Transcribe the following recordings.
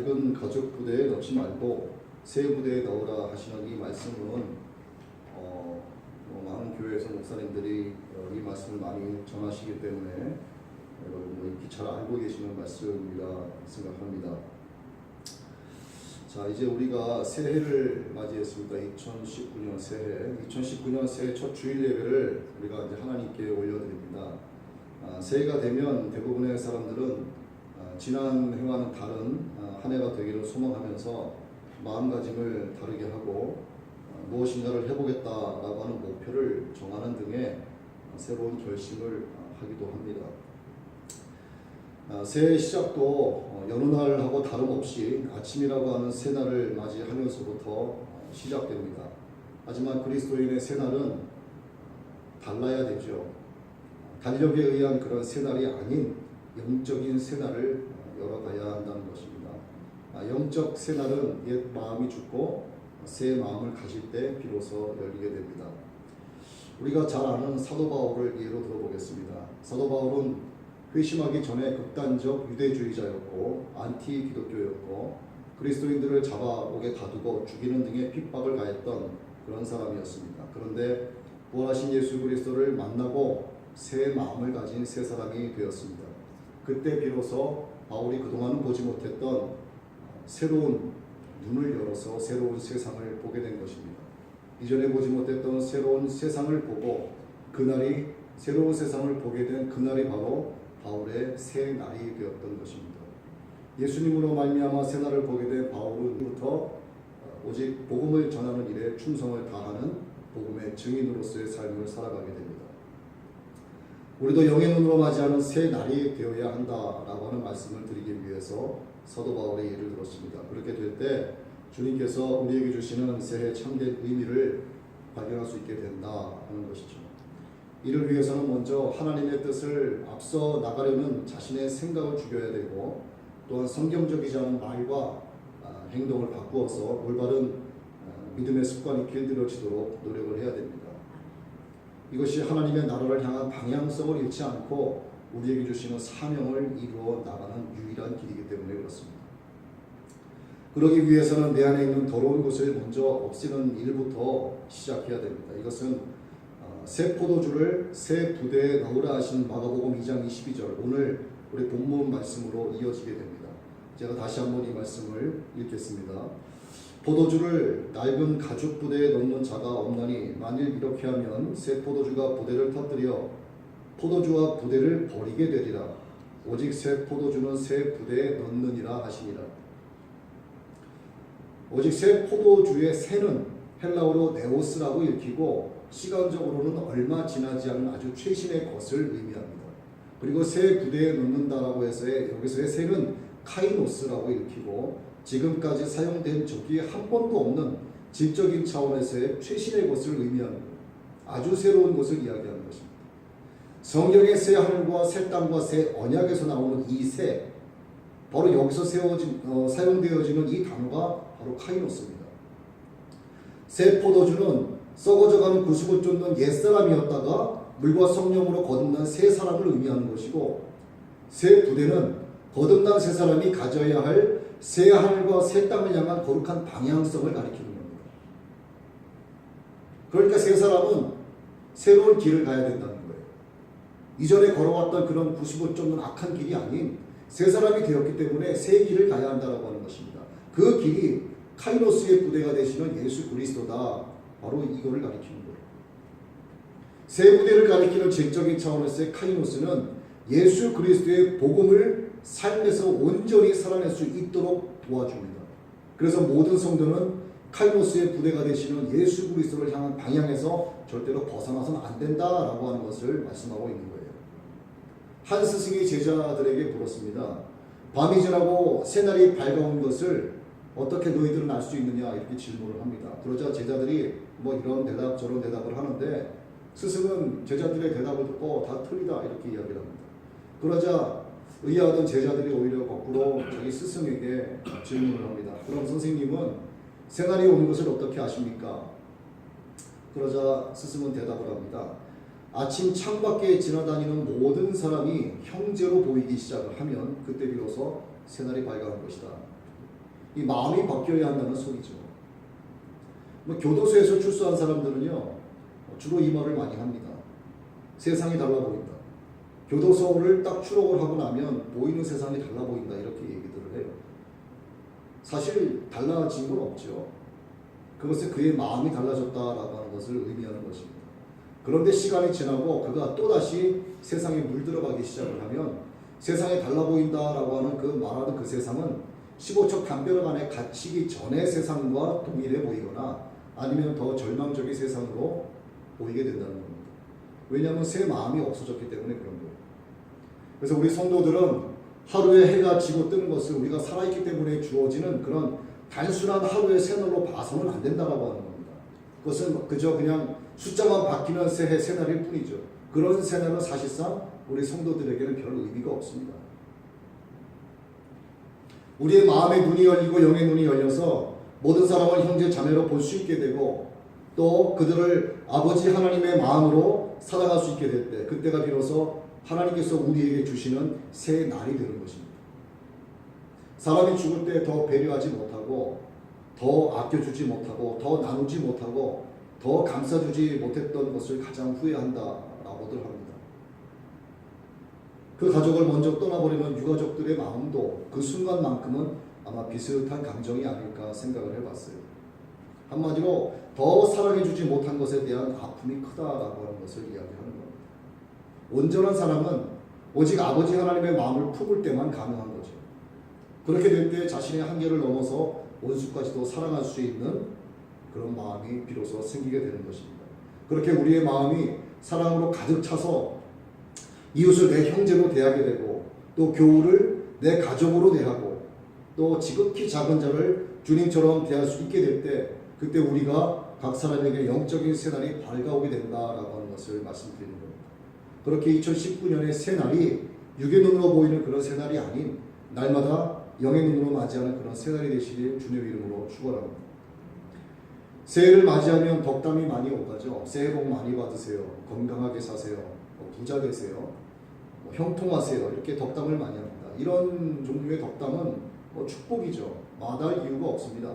작은 가족 부대에 넣지 말고 새 부대에 넣으라 하시는 이 말씀은 어, 뭐 많은 교회에서 목사님들이 어, 이 말씀을 많이 전하시기 때문에 여러분 뭐 익히 잘 알고 계시는 말씀이라 생각합니다. 자 이제 우리가 새해를 맞이했습니다. 2019년 새해, 2019년 새해 첫 주일 예배를 우리가 이제 하나님께 올려드립니다. 아, 새해가 되면 대부분의 사람들은 아, 지난 해와는 다른 아, 한 해가 되기를 소망하면서 마음가짐을 다르게 하고 아, 무엇인가를 해보겠다라고 하는 목표를 정하는 등의 아, 새로운 결심을 아, 하기도 합니다. 아, 새해 시작도 어, 여느 날하고 다름없이 아침이라고 하는 새날을 맞이하면서부터 어, 시작됩니다. 하지만 그리스도인의 새날은 달라야 되죠. 달력에 의한 그런 새날이 아닌 영적인 새날을 열어가야 한다는 것입니다. 아, 영적 새날은 옛 마음이 죽고 새 마음을 가질 때 비로소 열리게 됩니다. 우리가 잘 아는 사도 바울을 예로 들어보겠습니다. 사도 바울은 회심하기 전에 극단적 유대주의자였고 안티 기독교였고 그리스도인들을 잡아옥에 가두고 죽이는 등의 핍박을 가했던 그런 사람이었습니다. 그런데 부활하신 예수 그리스도를 만나고 새 마음을 가진 새 사람이 되었습니다. 그때 비로소 바울이 그동안은 보지 못했던 새로운 눈을 열어서 새로운 세상을 보게 된 것입니다. 이전에 보지 못했던 새로운 세상을 보고 그날이 새로운 세상을 보게 된 그날이 바로 바울의 새 날이 되었던 것입니다. 예수님으로 말미암아 새 날을 보게 된 바울은부터 오직 복음을 전하는 일에 충성을 다하는 복음의 증인으로서의 삶을 살아가게 됩니다. 우리도 영의 눈으로 맞이하는 새 날이 되어야 한다라고 하는 말씀을 드리기 위해서 사도 바울의 예를 들었습니다. 그렇게 될 때 주님께서 우리에게 주시는 새해 참된 의미를 발견할 수 있게 된다 하는 것이죠. 이를 위해서는 먼저 하나님의 뜻을 앞서 나가려는 자신의 생각을 죽여야 되고 또한 성경적이지 않은 말과 아, 행동을 바꾸어서 올바른 아, 믿음의 습관이 길들여지도록 노력을 해야 됩니다. 이것이 하나님의 나라를 향한 방향성을 잃지 않고 우리에게 주시는 사명을 이루어 나가는 유일한 길이기 때문에 그렇습니다. 그러기 위해서는 내 안에 있는 더러운 것을 먼저 없애는 일부터 시작해야 됩니다. 이것은 어, 새 포도주를 새 부대에 넣으라 하신 마가복음 2장 22절 오늘 우리 본문 말씀으로 이어지게 됩니다. 제가 다시 한번 이 말씀을 읽겠습니다. 포도주를 낡은 가죽 부대에 넣는 자가 없나니 만일 이렇게 하면 새 포도주가 부대를 터뜨려 포도주와 부대를 버리게 되리라. 오직 새 포도주는 새 부대에 넣느니라 하시니라. 오직 새 포도주의 새는 헬라어로 네오스라고 읽히고 시간적으로는 얼마 지나지 않은 아주 최신의 것을 의미합니다. 그리고 새 부대에 넣는다라고 해서의 여기서의 새는 카이노스라고 읽히고 지금까지 사용된 적이 한 번도 없는 질적인 차원에서의 최신의 것을 의미합니다. 아주 새로운 것을 이야기하는 것입니다. 성경의 새 하늘과 새 땅과 새 언약에서 나오는 이 새, 바로 여기서 세워진, 어, 사용되어지는 이 단어가 바로 카이노스입니다. 새 포도주는 썩어져가는 구습을 쫓는 옛사람이었다가 물과 성령으로 거듭난 새 사람을 의미하는 것이고 새 부대는 거듭난 새 사람이 가져야 할 새 하늘과 새 땅을 향한 거룩한 방향성을 가리키는 겁니다. 그러니까 새 사람은 새로운 길을 가야 된다는 거예요. 이전에 걸어왔던 그런 구습을 쫓는 악한 길이 아닌 새 사람이 되었기 때문에 새 길을 가야 한다라고 하는 것입니다. 그 길이 카이노스의 부대가 되시는 예수 그리스도다. 바로 이거를 가리키는 거예요. 새 부대를 가리키는 질적인 차원에서의 카이노스는 예수 그리스도의 복음을 삶에서 온전히 살아낼 수 있도록 도와줍니다. 그래서 모든 성도는 카이노스의 부대가 되시는 예수 그리스도를 향한 방향에서 절대로 벗어나서는 안 된다라고 하는 것을 말씀하고 있는 거예요. 한 스승이 제자들에게 물었습니다. 밤이 지나고 새날이 밝아온 것을 어떻게 너희들은 알 수 있느냐 이렇게 질문을 합니다. 그러자 제자들이 뭐 이런 대답 저런 대답을 하는데 스승은 제자들의 대답을 듣고 다 틀리다 이렇게 이야기를 합니다. 그러자 의아하던 제자들이 오히려 거꾸로 자기 스승에게 질문을 합니다. 그럼 선생님은 새날이 오는 것을 어떻게 아십니까? 그러자 스승은 대답을 합니다. 아침 창밖에 지나다니는 모든 사람이 형제로 보이기 시작을 하면 그때 비로소 새날이 밝아온 것이다. 이 마음이 바뀌어야 한다는 소리죠. 뭐 교도소에서 출소한 사람들은요 주로 이 말을 많이 합니다. 세상이 달라 보인다. 교도소를 딱 출옥을 하고 나면 보이는 세상이 달라 보인다 이렇게 얘기들을 해요. 사실 달라진 건 없죠. 그것은 그의 마음이 달라졌다라고 하는 것을 의미하는 것입니다. 그런데 시간이 지나고 그가 또다시 세상에 물들어가기 시작을 하면 세상이 달라 보인다라고 하는 그 말하는 그 세상은 15척 담벼락 안에 갇히기 전의 세상과 동일해 보이거나 아니면 더 절망적인 세상으로 보이게 된다는 겁니다. 왜냐하면 새 마음이 없어졌기 때문에 그런. 그래서 우리 성도들은 하루에 해가 지고 뜨는 것을 우리가 살아있기 때문에 주어지는 그런 단순한 하루의 새날로 봐서는 안 된다라고 하는 겁니다. 그것은 그저 그냥 숫자만 바뀌는 새해 새날일 뿐이죠. 그런 새날은 사실상 우리 성도들에게는 별 의미가 없습니다. 우리의 마음의 눈이 열리고 영의 눈이 열려서 모든 사람을 형제 자매로 볼 수 있게 되고 또 그들을 아버지 하나님의 마음으로 살아갈 수 있게 될 때 그때가 비로소 하나님께서 우리에게 주시는 새 날이 되는 것입니다. 사람이 죽을 때 더 배려하지 못하고 더 아껴주지 못하고 더 나누지 못하고 더 감싸주지 못했던 것을 가장 후회한다라고들 합니다. 그 가족을 먼저 떠나버리는 유가족들의 마음도 그 순간만큼은 아마 비슷한 감정이 아닐까 생각을 해봤어요. 한마디로 더 사랑해주지 못한 것에 대한 아픔이 크다라고 하는 것을 이야기하는 겁니다. 온전한 사랑은 오직 아버지 하나님의 마음을 품을 때만 가능한 거죠. 그렇게 될 때 자신의 한계를 넘어서 원수까지도 사랑할 수 있는 그런 마음이 비로소 생기게 되는 것입니다. 그렇게 우리의 마음이 사랑으로 가득 차서 이웃을 내 형제로 대하게 되고 또 교우를 내 가족으로 대하고 또 지극히 작은 자를 주님처럼 대할 수 있게 될 때 그때 우리가 각 사람에게 영적인 새날이 밝아오게 된다라고 하는 것을 말씀드리는 겁니다. 그렇게 2019년의 새날이 육의 눈으로 보이는 그런 새날이 아닌 날마다 영의 눈으로 맞이하는 그런 새날이 되시길 주님의 이름으로 축원합니다. 새해를 맞이하면 덕담이 많이 오가죠. 새해 복 많이 받으세요. 건강하게 사세요. 뭐 부자 되세요. 뭐 형통하세요. 이렇게 덕담을 많이 합니다. 이런 종류의 덕담은 뭐 축복이죠. 마다할 이유가 없습니다.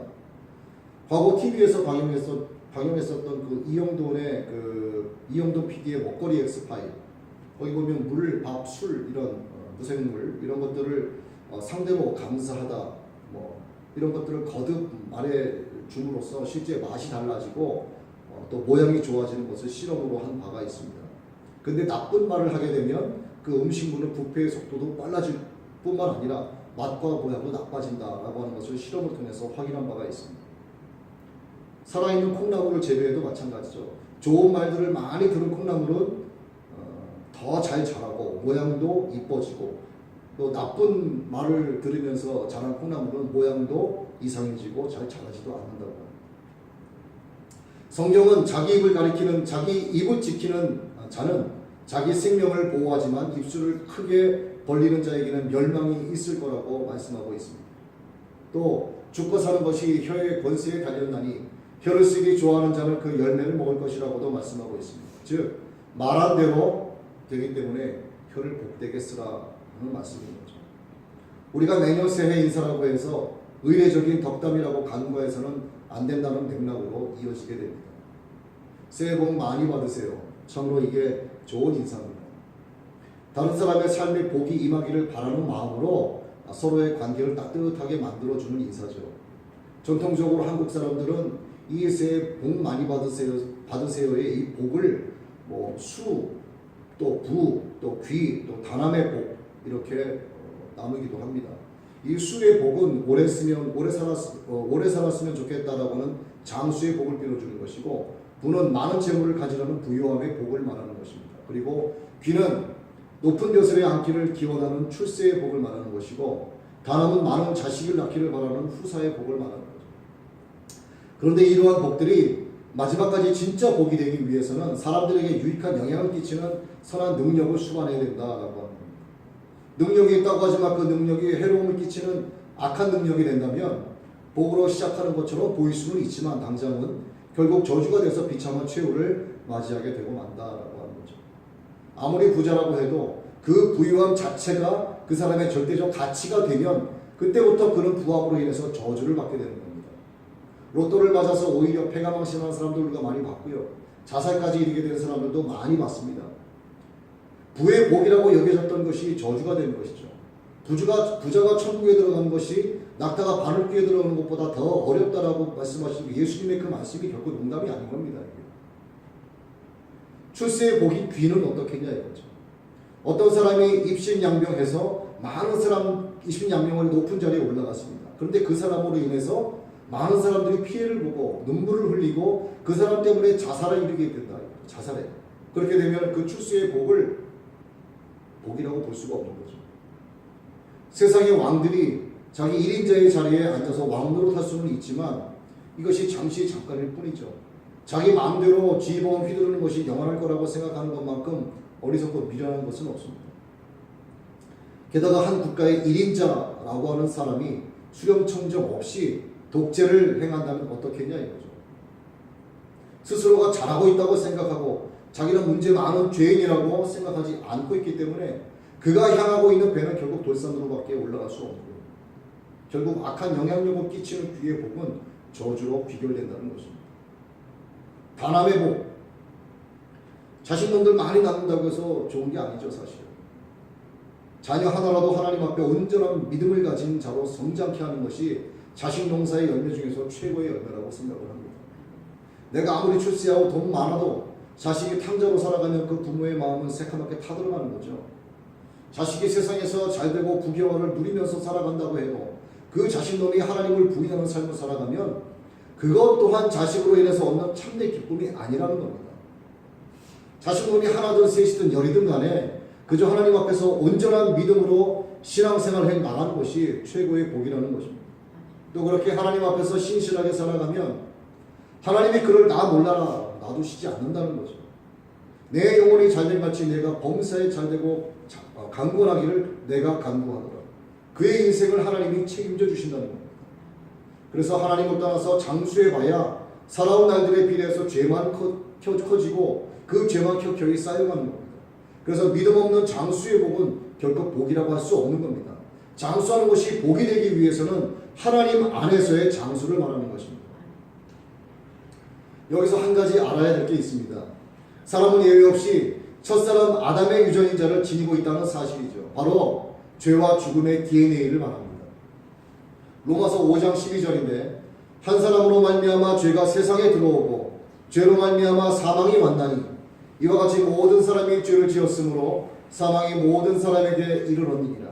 과거 TV에서 방영했었, 방영했었던 그 이영돈의 그 이영돈 PD의 먹거리 엑스파일 거기 보면 물, 밥, 술 이런 어, 무생물 이런 것들을 어, 상대로 감사하다 뭐 이런 것들을 거듭 말해 줌으로써 실제 맛이 달라지고 어, 또 모양이 좋아지는 것을 실험으로 한 바가 있습니다. 근데 나쁜 말을 하게 되면 그 음식물은 부패의 속도도 빨라질 뿐만 아니라 맛과 모양도 나빠진다라고 하는 것을 실험을 통해서 확인한 바가 있습니다. 살아있는 콩나물을 재배해도 마찬가지죠. 좋은 말들을 많이 들은 콩나물은 더 잘 자라고 모양도 이뻐지고 또 나쁜 말을 들으면서 자란 콩나물은 모양도 이상해지고 잘 자라지도 않는다고. 성경은 자기 입을 가리키는 자기 입을 지키는 자는 자기 생명을 보호하지만 입술을 크게 벌리는 자에게는 멸망이 있을 거라고 말씀하고 있습니다. 또 죽고 사는 것이 혀의 권세에 달렸나니 혀를 쓰기 좋아하는 자는 그 열매를 먹을 것이라고도 말씀하고 있습니다. 즉 말한 대로 되기 때문에 혀를 복되게 쓰라는 말씀인 거죠. 우리가 매년 새해 인사라고 해서 의례적인 덕담이라고 간과해서는 안 된다는 맥락으로 이어지게 됩니다. 새해 복 많이 받으세요. 참으로 이게 좋은 인사입니다. 다른 사람의 삶에 복이 임하기를 바라는 마음으로 서로의 관계를 따뜻하게 만들어주는 인사죠. 전통적으로 한국 사람들은 이 새해 복 많이 받으세요, 받으세요의 이 복을 뭐 수, 또 부, 또 귀, 또 단함의 복 이렇게 어, 나누기도 합니다. 이 수의 복은 오래 쓰면 오래 살았 어, 오래 살았으면 좋겠다라고는 장수의 복을 빌어주는 것이고 부는 많은 재물을 가지라는 부유함의 복을 말하는 것입니다. 그리고 귀는 높은 벼슬에 앉기를 기원하는 출세의 복을 말하는 것이고 단함은 많은 자식을 낳기를 바라는 후사의 복을 말하는 거죠. 그런데 이러한 복들이 마지막까지 진짜 복이 되기 위해서는 사람들에게 유익한 영향을 끼치는 선한 능력을 수반해야 된다라고 합니다. 능력이 있다고 하지만 그 능력이 해로움을 끼치는 악한 능력이 된다면 복으로 시작하는 것처럼 보일 수는 있지만 당장은 결국 저주가 돼서 비참한 최후를 맞이하게 되고 만다라고 하는 거죠. 아무리 부자라고 해도 그 부유함 자체가 그 사람의 절대적 가치가 되면 그때부터 그는 부합으로 인해서 저주를 받게 되는 겁니다. 로또를 맞아서 오히려 폐가 망신하는 사람도 우리가 많이 봤고요. 자살까지 이르게 되는 사람들도 많이 봤습니다. 부의 복이라고 여겨졌던 것이 저주가 되는 것이죠. 부자가, 부자가 천국에 들어가는 것이 낙타가 바늘귀에 들어가는 것보다 더 어렵다라고 말씀하시는 예수님의 그 말씀이 결코 농담이 아닌 겁니다. 출세의 복이 귀는 어떻겠냐 이거죠. 어떤 사람이 입신양명해서 많은 사람 입신양명을 높은 자리에 올라갔습니다. 그런데 그 사람으로 인해서 많은 사람들이 피해를 보고 눈물을 흘리고 그 사람 때문에 자살을 이르게 된다. 자살해. 그렇게 되면 그 출세의 복을 복이라고 볼 수가 없는 거죠. 세상의 왕들이 자기 1인자의 자리에 앉아서 왕노로 탈 수는 있지만 이것이 잠시 잠깐일 뿐이죠. 자기 마음대로 지휘봉을 휘두르는 것이 영원할 거라고 생각하는 것만큼 어리석고 미련한 것은 없습니다. 게다가 한 국가의 1인자라고 하는 사람이 수렴청정 없이 독재를 행한다면 어떻겠냐 이거죠. 스스로가 잘하고 있다고 생각하고 자기는 문제 많은 죄인이라고 생각하지 않고 있기 때문에 그가 향하고 있는 배는 결국 돌산으로밖에 올라갈 수 없고 결국 악한 영향력을 끼치는 귀의 복은 저주로 비결된다는 것입니다. 다남의 복 자식놈들 많이 낳는다고 해서 좋은 게 아니죠 사실. 자녀 하나라도 하나님 앞에 온전한 믿음을 가진 자로 성장케 하는 것이 자식 농사의 열매 중에서 최고의 열매라고 생각을 합니다. 내가 아무리 출세하고 돈 많아도 자식이 탕자로 살아가면 그 부모의 마음은 새카맣게 타들어가는 거죠. 자식이 세상에서 잘되고 부귀영화를 누리면서 살아간다고 해도 그 자식놈이 하나님을 부인하는 삶을 살아가면 그것 또한 자식으로 인해서 얻는 참된 기쁨이 아니라는 겁니다. 자식놈이 하나든 셋이든 열이든 간에 그저 하나님 앞에서 온전한 믿음으로 신앙생활을 해 나가는 것이 최고의 복이라는 것입니다. 또 그렇게 하나님 앞에서 신실하게 살아가면 하나님이 그를 나 몰라라 놔두시지 않는다는 거죠. 내 영혼이 잘된 같이 내가 범사에 잘되고 자- 어, 강건하기를 내가 간구하노라. 그의 인생을 하나님이 책임져 주신다는 겁니다. 그래서 하나님을 떠나서 장수해봐야 살아온 날들에 비례해서 죄만 커, 켜- 커지고 그 죄만 켜켜이 쌓여가는 겁니다. 그래서 믿음 없는 장수의 복은 결코 복이라고 할 수 없는 겁니다. 장수하는 것이 복이 되기 위해서는 하나님 안에서의 장수를 말하는 것입니다. 여기서 한 가지 알아야 될 게 있습니다. 사람은 예외 없이 첫사람 아담의 유전인 자를 지니고 있다는 사실이죠. 바로 죄와 죽음의 DNA를 말합니다. 로마서 5장 12절인데 한 사람으로 말미암아 죄가 세상에 들어오고 죄로 말미암아 사망이 왔나니 이와 같이 모든 사람이 죄를 지었으므로 사망이 모든 사람에게 이르렀느니라.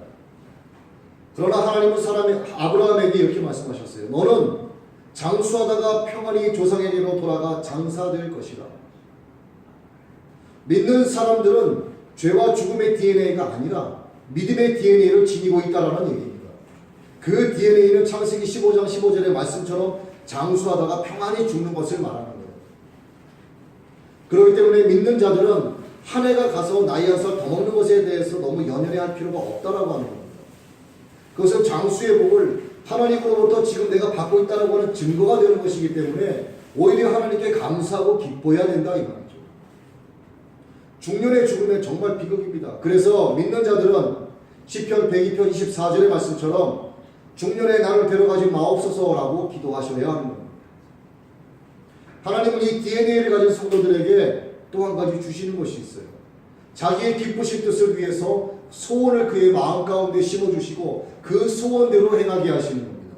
그러나 하나님은 사람의 아브라함에게 이렇게 말씀하셨어요. 너는 장수하다가 평안히 조상에게로 돌아가 장사될 것이라. 믿는 사람들은 죄와 죽음의 DNA가 아니라 믿음의 DNA를 지니고 있다라는 얘기입니다. 그 DNA는 창세기 15장 15절의 말씀처럼 장수하다가 평안히 죽는 것을 말하는 거예요. 그렇기 때문에 믿는 자들은 한 해가 가서 나이 한살더 먹는 것에 대해서 너무 연연해 할 필요가 없다라고 하는 겁니다. 그것은 장수의 복을 하나님으로부터 지금 내가 받고 있다라고 하는 증거가 되는 것이기 때문에 오히려 하나님께 감사하고 기뻐해야 된다 이 말이죠. 중년의 죽음은 정말 비극입니다. 그래서 믿는 자들은 시편 102편 24절의 말씀처럼 중년의 나를 데려가지 마옵소서라고 기도하셔야 겁니다. 하나님은 이 DNA를 가진 성도들에게 또 한 가지 주시는 것이 있어요. 자기의 기쁘신 뜻을 위해서 소원을 그의 마음 가운데 심어주시고 그 소원대로 행하게 하시는 겁니다.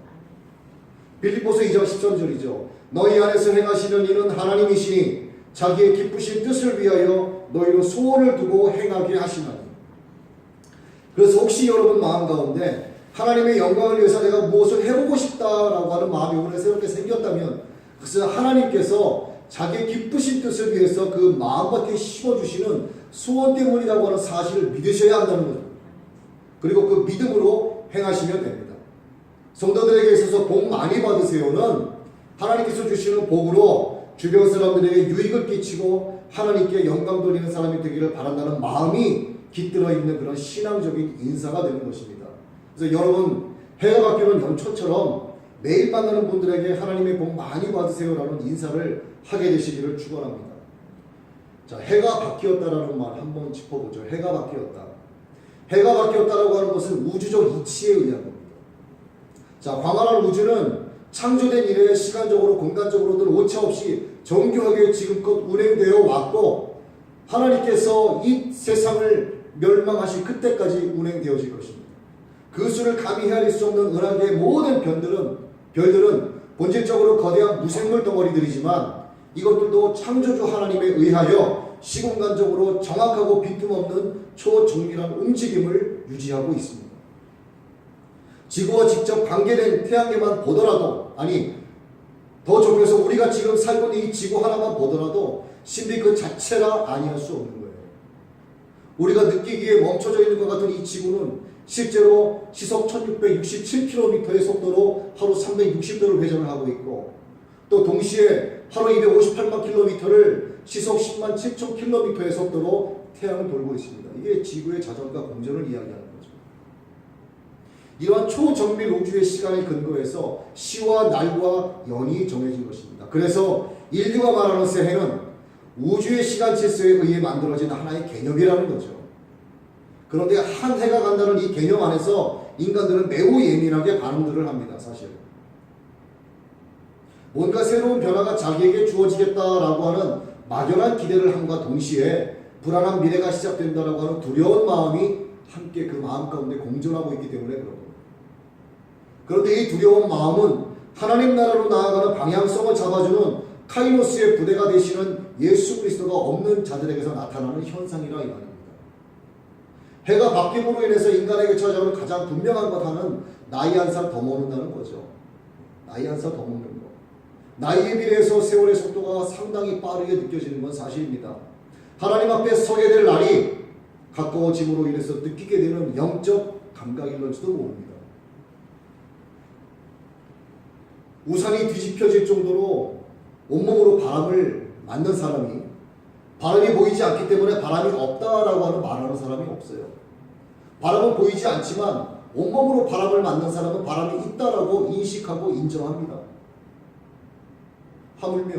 빌립보서 2장 13절이죠. 너희 안에서 행하시는 이는 하나님이시니 자기의 기쁘신 뜻을 위하여 너희로 소원을 두고 행하게 하시나니. 그래서 혹시 여러분 마음 가운데 하나님의 영광을 위해서 내가 무엇을 해보고 싶다라고 하는 마음이 오늘 새롭게 생겼다면 그것은 하나님께서 자기의 기쁘신 뜻을 위해서 그 마음밖에 심어주시는 소원 때문이라고 하는 사실을 믿으셔야 한다는 거죠. 그리고 그 믿음으로 행하시면 됩니다. 성도들에게 있어서 복 많이 받으세요는 하나님께서 주시는 복으로 주변 사람들에게 유익을 끼치고 하나님께 영광 돌리는 사람이 되기를 바란다는 마음이 깃들어 있는 그런 신앙적인 인사가 되는 것입니다. 그래서 여러분 해가 바뀌는 연초처럼 매일 만나는 분들에게 하나님의 복 많이 받으세요라는 인사를 하게 되시기를 축원합니다. 자, 해가 바뀌었다라는 말 한번 짚어보죠. 해가 바뀌었다. 해가 바뀌었다라고 하는 것은 우주적 이치에 의한 겁니다. 자, 광활한 우주는 창조된 이래 시간적으로 공간적으로들 오차 없이 정교하게 지금껏 운행되어 왔고 하나님께서 이 세상을 멸망하실 그때까지 운행되어질 것입니다. 그 수를 감히 헤아릴 수 없는 은하계의 모든 별들은 별들은 본질적으로 거대한 무생물 덩어리들이지만 이것들도 창조주 하나님에 의하여 시공간적으로 정확하고 빈틈없는 초정밀한 움직임을 유지하고 있습니다. 지구와 직접 관계된 태양계만 보더라도 아니 더 좁혀서 우리가 지금 살고 있는 이 지구 하나만 보더라도 신비 그 자체라 아니할 수 없는 거예요. 우리가 느끼기에 멈춰져 있는 것 같은 이 지구는 실제로 시속 1667km의 속도로 하루 360도를 회전을 하고 있고 또 동시에 하루 258만 킬로미터를 시속 10만 7천 킬로미터의 속도로 태양을 돌고 있습니다. 이게 지구의 자전과 공전을 이야기하는 거죠. 이러한 초정밀 우주의 시간을 근거해서 시와 날과 연이 정해진 것입니다. 그래서 인류가 말하는 새해는 우주의 시간 질서에 의해 만들어진 하나의 개념이라는 거죠. 그런데 한 해가 간다는 이 개념 안에서 인간들은 매우 예민하게 반응들을 합니다. 사실. 뭔가 새로운 변화가 자기에게 주어지겠다라고 하는 막연한 기대를 함과 동시에 불안한 미래가 시작된다라고 하는 두려운 마음이 함께 그 마음 가운데 공존하고 있기 때문에 그런 겁니다. 그런데 이 두려운 마음은 하나님 나라로 나아가는 방향성을 잡아주는 카이노스의 부대가 되시는 예수 그리스도가 없는 자들에게서 나타나는 현상이라 이 말입니다. 해가 바뀜으로 인해서 인간에게 찾아오는 가장 분명한 것 하나는 나이 한 살 더 먹는다는 거죠. 나이 한 살 더 먹는 거. 나이에 비례해서 세월의 속도가 상당히 빠르게 느껴지는 건 사실입니다. 하나님 앞에 서게 될 날이 가까워짐으로 인해서 느끼게 되는 영적 감각일런지도 모릅니다. 우산이 뒤집혀질 정도로 온몸으로 바람을 맞는 사람이 바람이 보이지 않기 때문에 바람이 없다라고 하는 말하는 사람이 없어요. 바람은 보이지 않지만 온몸으로 바람을 맞는 사람은 바람이 있다라고 인식하고 인정합니다. 하물며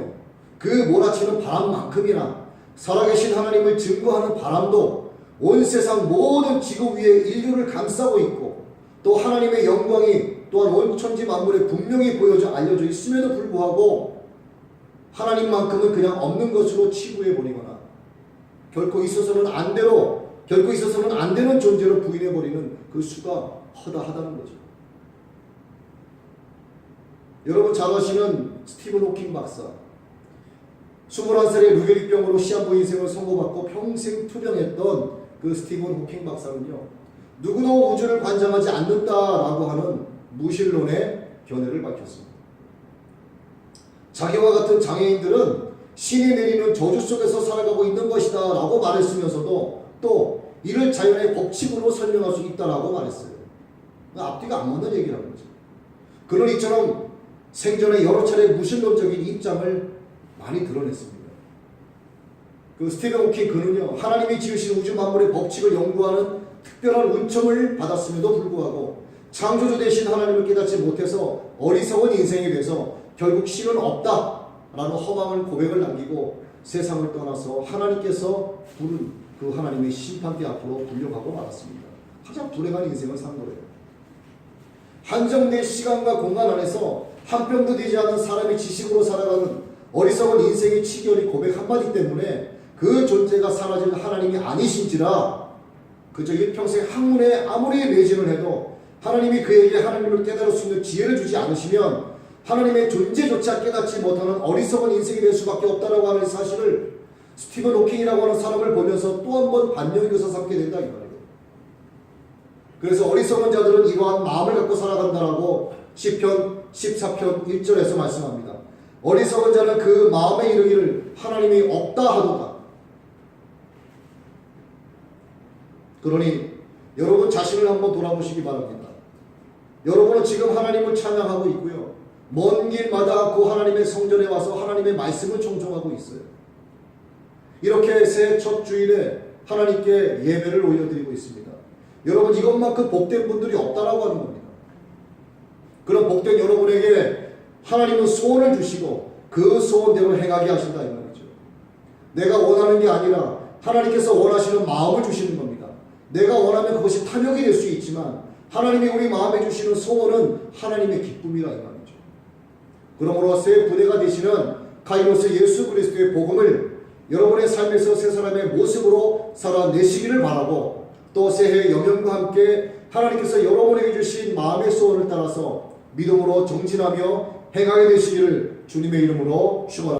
그 몰아치는 바람만큼이나 살아계신 하나님을 증거하는 바람도 온 세상 모든 지구 위에 인류를 감싸고 있고 또 하나님의 영광이 또한 온 천지 만물에 분명히 보여져 알려져 있음에도 불구하고 하나님만큼은 그냥 없는 것으로 치부해 버리거나 결코 있어서는 안 되로 결코 있어서는 안 되는 존재로 부인해 버리는 그 수가 허다하다는 거죠. 여러분 잘 아시는 스티븐 호킹 박사 21살의 루게릭병으로 시한부 인생을 선고받고 평생 투병했던 그 스티븐 호킹 박사는요 누구도 우주를 관장하지 않는다라고 하는 무신론의 견해를 밝혔습니다. 자기와 같은 장애인들은 신이 내리는 저주 속에서 살아가고 있는 것이다 라고 말했으면서도 또 이를 자연의 법칙으로 설명할 수 있다라고 말했어요. 앞뒤가 안 맞는 얘기라는 거죠. 그는 이처럼 생전에 여러 차례 무신론적인 입장을 많이 드러냈습니다. 그 스티븐 호킹 그는요 하나님이 지으신 우주 만물의 법칙을 연구하는 특별한 은총을 받았음에도 불구하고 창조주 되신 하나님을 깨닫지 못해서 어리석은 인생이 돼서 결국 신은 없다라는 허망을 고백을 남기고 세상을 떠나서 하나님께서 부른 그 하나님의 심판대 앞으로 불려가고 말았습니다. 가장 불행한 인생을 산 거예요. 한정된 시간과 공간 안에서 한 뼘도 되지 않은 사람이 지식으로 살아가는 어리석은 인생의 치결이 고백 한마디 때문에 그 존재가 사라진 하나님이 아니신지라 그저 일평생 학문에 아무리 매진을 해도 하나님이 그에게 하나님을 깨달을 수 있는 지혜를 주지 않으시면 하나님의 존재조차 깨닫지 못하는 어리석은 인생이 될 수밖에 없다라고 하는 사실을 스티븐 호킹이라고 하는 사람을 보면서 또 한 번 반영교사 삼게 된다 이 말이에요. 그래서 어리석은 자들은 이러한 마음을 갖고 살아간다라고 시편 14편 1절에서 말씀합니다. 어리석은 자는 그 마음에 이르기를 하나님이 없다 하도다. 그러니 여러분 자신을 한번 돌아보시기 바랍니다. 여러분은 지금 하나님을 찬양하고 있고요. 먼 길마다 그 하나님의 성전에 와서 하나님의 말씀을 청종하고 있어요. 이렇게 새 첫 주일에 하나님께 예배를 올려드리고 있습니다. 여러분 이것만큼 복된 분들이 없다라고 하는 겁니다. 그런 복된 여러분에게 하나님은 소원을 주시고 그 소원대로 행하게 하신다 이 말이죠. 내가 원하는 게 아니라 하나님께서 원하시는 마음을 주시는 겁니다. 내가 원하면 그것이 탐욕이 될 수 있지만 하나님이 우리 마음에 주시는 소원은 하나님의 기쁨이라 이 말이죠. 그러므로 새 부대가 되시는 가이로스 예수 그리스도의 복음을 여러분의 삶에서 새 사람의 모습으로 살아내시기를 바라고 또 새해 영영과 함께 하나님께서 여러분에게 주신 마음의 소원을 따라서 믿음으로 정진하며 행하게 되시기를 주님의 이름으로 축원합니다.